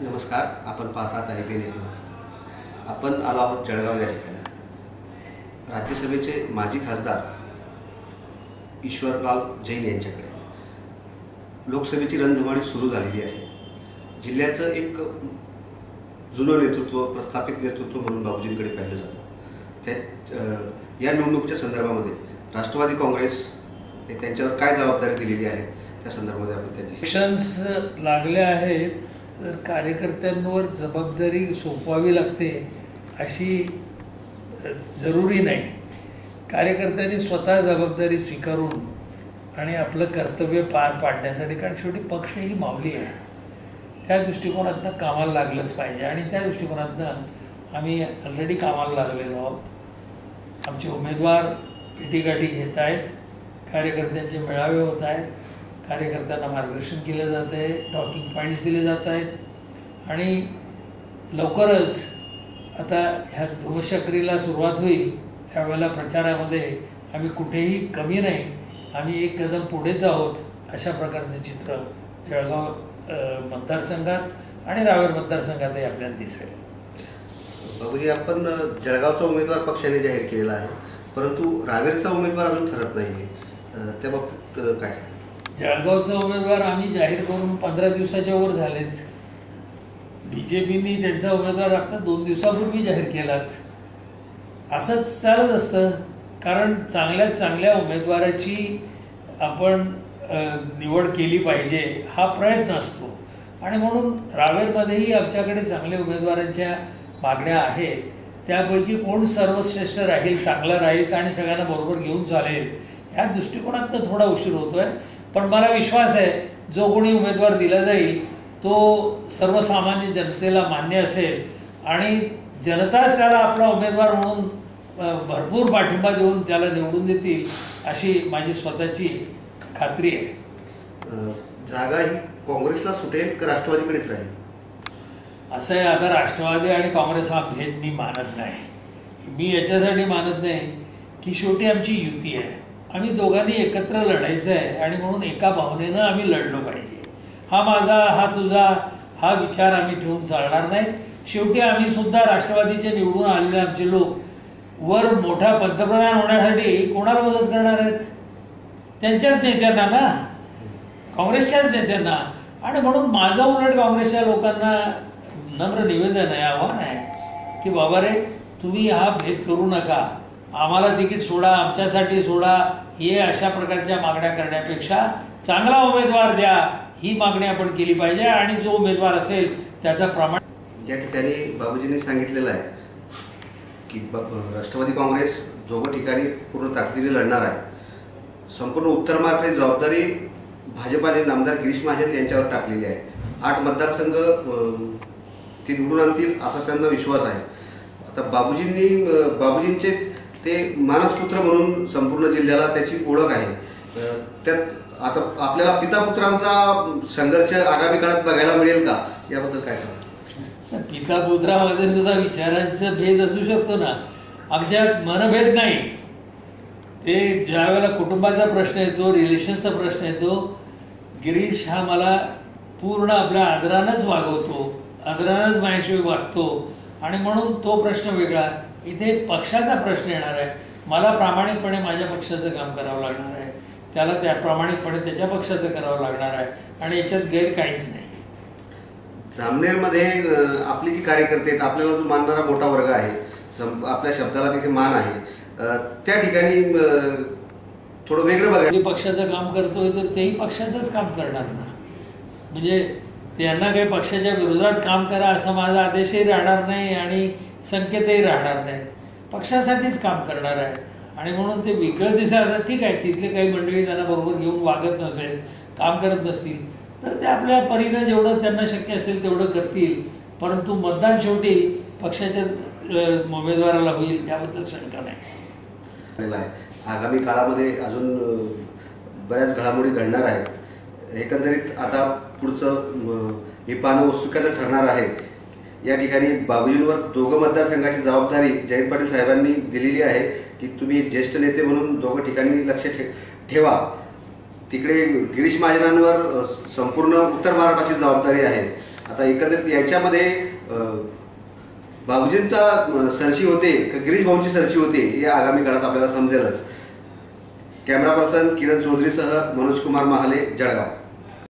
नमस्कार आपण पाहतात आहे बी नेटवर्क आपण आलो आहोत जळगाव या ठिकाणी. राज्यसभेचे माजी खासदार ईश्वरलाल जैन यांच्याकडे. लोकसभेची रणधुमाळी सुरू झालेली आहे. जिल्ह्याचं एक जुनं नेतृत्व प्रस्थापित नेतृत्व म्हणून बाबूजींकडे पाहिलं जातं. त्या या निवडणुकीच्या संदर्भामध्ये राष्ट्रवादी काँग्रेसने त्यांच्यावर काय जबाबदारी दिलेली आहे त्या संदर्भामध्ये आपण त्यांची लागले आहेत तर कार्यकर्त्यांवर जबाबदारी सोपवावी लागते अशी जरुरी नाही. कार्यकर्त्यांनी स्वतः जबाबदारी स्वीकारून आणि आपलं कर्तव्य पार पाडण्यासाठी कारण शेवटी पक्ष ही मावली आहे. त्या दृष्टिकोनातनं कामाला लागलंच पाहिजे आणि त्या दृष्टिकोनातनं आम्ही ऑलरेडी कामाला लागलेलो आहोत. आमचे उमेदवार पिटीगाठी घेत आहेत कार्यकर्त्यांचे मेळावे होत आहेत. कार्यकर्त्यांना मार्गदर्शन केलं जात आहे टॉकिंग पॉईंट्स दिले जात आहेत आणि लवकरच आता ह्या धुमशक्रीला सुरुवात होईल त्यावेळेला प्रचारामध्ये आम्ही कुठेही कमी नाही आम्ही एक कदम पुढेच आहोत अशा प्रकारचं चित्र जळगाव मतदारसंघात आणि रावेर मतदारसंघातही आपल्याला दिसेल. बाबूजी आपण जळगावचा उमेदवार पक्षाने जाहीर केलेला आहे परंतु रावेरचा उमेदवार अजून ठरत नाही आहे त्या बाबतीत काय सांगा जळगावचा उमेदवार आम्ही जाहीर करून पंधरा दिवसाच्या वर झालेत. बी जे पीनी त्यांचा उमेदवार आता दोन दिवसापूर्वी जाहीर केलात. असंच चालत असतं. कारण चांगल्यात चांगल्या उमेदवाराची आपण निवड केली पाहिजे हा प्रयत्न असतो. आणि म्हणून रावेरमध्येही आमच्याकडे चांगल्या उमेदवारांच्या मागण्या आहेत. त्यापैकी कोण सर्वश्रेष्ठ राहील चांगला राहील आणि सगळ्यांना बरोबर घेऊन चालेल ह्या दृष्टिकोनातनं थोडा उशीर होतो आहे पण मला विश्वास आहे जो कोणी उमेदवार दिला जाईल तो सर्वसामान्य जनतेला मान्य असेल आणि जनताच त्याला आपला उमेदवार म्हणून भरपूर पाठिंबा देऊन त्याला निवडून देतील अशी माझी स्वतःची खात्री आहे. जागा ही काँग्रेसला सुटेल का राष्ट्रवादीकडेच राहील? असं आहे आता राष्ट्रवादी आणि काँग्रेस हा भेद मी मानत नाही. मी याच्यासाठी मानत नाही की शेवटी आमची युती आहे. आम्ही दोघांनी एकत्र लढायचं आहे आणि म्हणून एका भावनेनं आम्ही लढलो पाहिजे. हा माझा हा तुझा हा विचार आम्ही ठेवून चालणार नाही शेवटी आम्ही सुद्धा राष्ट्रवादीचे निवडून आलेले आमचे लोक वर मोठा पंतप्रधान होण्यासाठी कोणाला मदत करणार आहेत? त्यांच्याच नेत्यांना ना? काँग्रेसच्याच नेत्यांना? आणि म्हणून माझं उलट काँग्रेसच्या लोकांना नम्र निवेदन आहे आव्हान आहे की बाबा रे तुम्ही हा भेद करू नका. आम्हाला तिकीट सोडा आमच्यासाठी सोडा हे अशा प्रकारच्या मागण्या करण्यापेक्षा चांगला उमेदवार द्या ही मागणी आपण केली पाहिजे आणि जो उमेदवार असेल त्याचा प्रमाण या ठिकाणी बाबूजींनी सांगितलेलं आहे की राष्ट्रवादी काँग्रेस दोघं ठिकाणी पूर्ण ताकदीने लढणार आहे. संपूर्ण उत्तर महाराष्ट्राची जबाबदारी भाजपाने नामदार गिरीश महाजन यांच्यावर टाकलेली आहे. आठ मतदारसंघ अं, ते निवडून आणतील असा त्यांना विश्वास आहे. आता बाबूजींनी बाबूजींचे ते मानसपुत्र म्हणून संपूर्ण जिल्ह्याला त्याची ओळख आहे. त्यात आता आपल्याला पितापुत्रांचा संघर्ष आगामी काळात बघायला मिळेल का? याबद्दल काय सांगा पिता पुत्रामध्ये सुद्धा विचारांचा भेद असू शकतो ना. आमच्यात मनभेद नाही. ते ज्या वेळेला कुटुंबाचा प्रश्न येतो रिलेशनचा प्रश्न येतो गिरीश हा मला पूर्ण आपल्या आदरानंच वागवतो आदरानंच माझ्याशिवाय वागतो आणि म्हणून तो प्रश्न वेगळा. इथे पक्षाचा प्रश्न येणार आहे. मला प्रामाणिकपणे माझ्या पक्षाचं काम करावं लागणार आहे. त्याला त्या प्रामाणिकपणे त्याच्या पक्षाचं करावं लागणार आहे. आणि याच्यात गैर काहीच नाही. जामनेरमध्ये आपली जी कार्यकर्ते आहेत आपल्याला जो मानणारा मोठा वर्ग आहे आपल्या शब्दाला तिथे मान आहे. त्या ठिकाणी थोडं वेगळं बघायला कोणी पक्षाचं काम करतोय तर तेही पक्षाचंच काम करणार ना. म्हणजे त्यांना काही पक्षाच्या विरोधात काम करा असा माझा आदेशही राहणार नाही. आणि संकेतही राहणार नाहीत. पक्षासाठीच काम करणार आहे आणि म्हणून ते वेगळं दिसायचं ठीक आहे तिथले काही मंडळी त्यांना बरोबर घेऊन वागत नसेल काम करत नसतील तर ते आपल्या परीनं जेवढं त्यांना शक्य असेल तेवढं करतील. परंतु मतदान शेवटी पक्षाच्या उमेदवाराला होईल याबद्दल शंका नाही. आगामी काळामध्ये अजून बऱ्याच घडामोडी घडणार आहेत. एकंदरीत आता पुढचं हे पानं उत्सुकाचं ठरणार आहे. या ठिकाणी बाबूजींवर दोघं मतदारसंघाची जबाबदारी जयंत पाटील साहेबांनी दिलेली आहे की तुम्ही ज्येष्ठ नेते म्हणून दोघं ठिकाणी लक्ष ठे ठेवा. तिकडे गिरीश महाजनांवर संपूर्ण उत्तर महाराष्ट्राची जबाबदारी आहे. आता एकंदरीत याच्यामध्ये बाबूजींचा सरशी होते का गिरीश भाऊंची सरशी होते हे आगामी काळात आपल्याला समजेलच. कॅमेरा पर्सन किरण चौधरीसह मनोज कुमार महाले जळगाव.